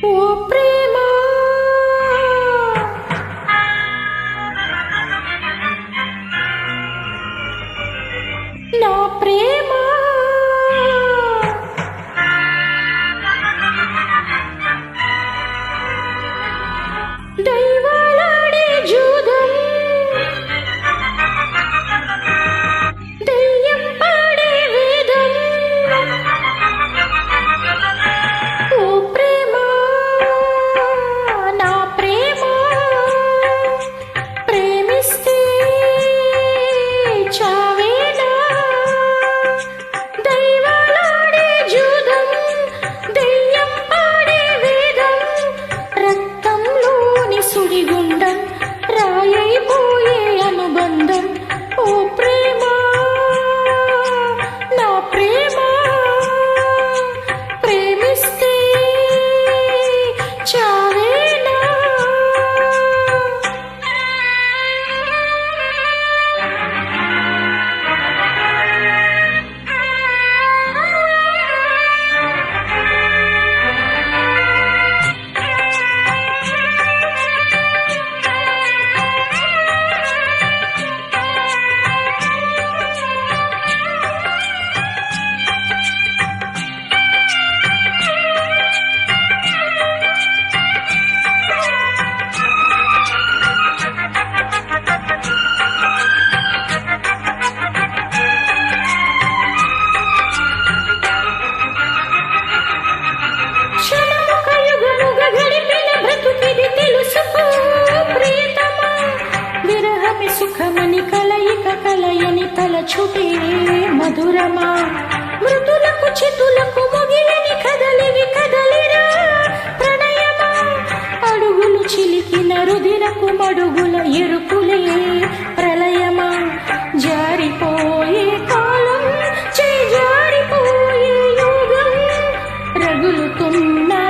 ఓ ప్రేమ కలయని తలచుటే మధురమా? మృతులకు చితులకు మొగిలిని కదలివి కదలిరా? ప్రణయమా? అడుగులు చిలికిన రుదిరకు మడుగుల ఎరుపులే ప్రళయమా? జారిపోయే కాలం చేజారిపోయే యోగం రగులుతున్నా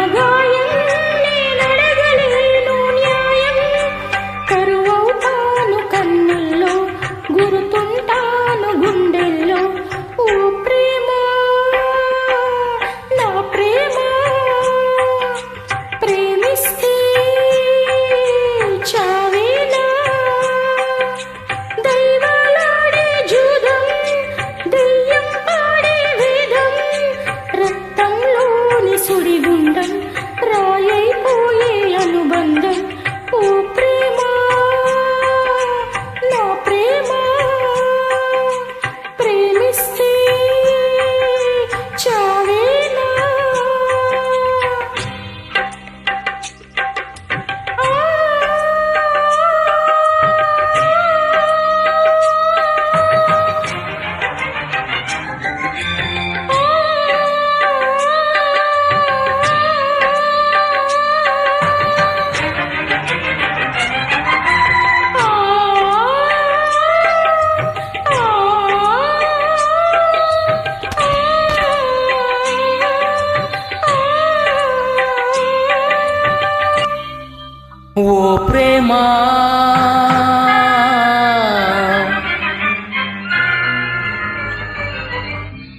ప్రేమా.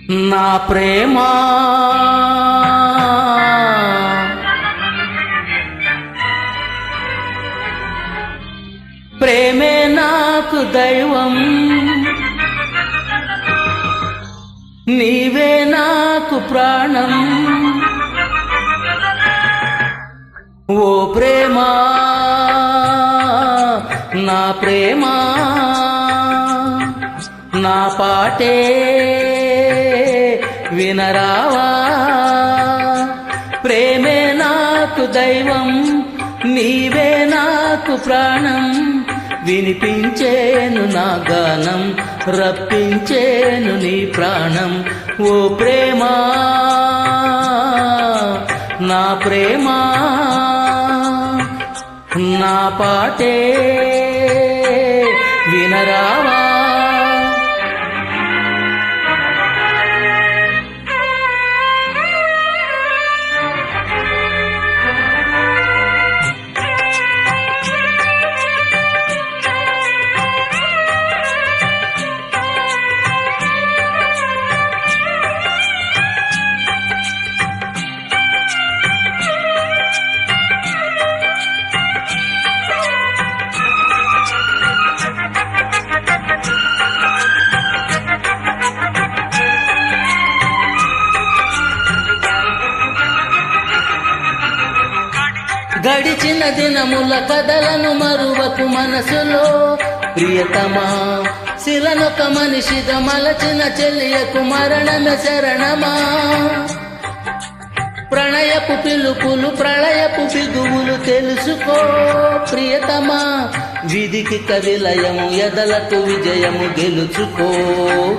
నా ప్రేమా. ప్రేమే నాకు దైవం. నీవే నాకు ప్రాణం. ఓ ప్రే ప్రేమా నా పాటే వినరావా? ప్రేమే నాకు దైవం నీవే నాకు ప్రాణం. వినిపించేను నా గానం రప్పించేను నీ ప్రాణం. ఓ ప్రేమా నా ప్రేమా నా పాటే వినరావా? గడిచిన దినముల కథలను మరువకు మనసులో. ప్రియతమా శిలనొక మనిషిద మలచిన చెల్లియకు మరణమే శరణమా? ప్రణయపు పిలుపులు ప్రళయపు బిగువులు తెలుసుకో. ప్రియతమా విధికి కవిలయము ఎదలకు విజయము గెలుచుకో.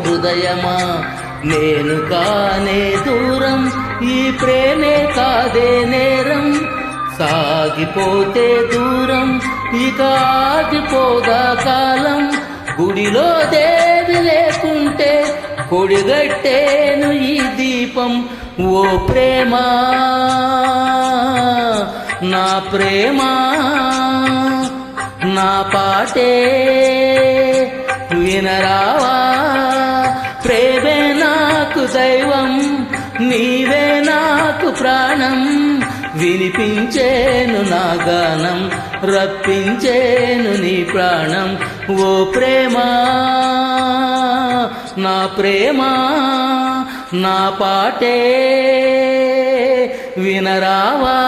హృదయమా నేను కానే దూరం ఈ ప్రేమే కాదే నేరం. సాగిపోతే దూరం ఇక ఆగిపోదా కాలం. గుడిలో దేవి లేకుంటే కొడిగట్టేను ఈ దీపం. ఓ ప్రేమ నా ప్రేమ నా పాటే. వినరావా? ప్రేమే నాకు దైవం నీవే నాకు ప్రాణం. వినిపించేను నా గానం రప్పించేను నీ ప్రాణం. ఓ ప్రేమ నా ప్రేమ నా పాటే వినరావా?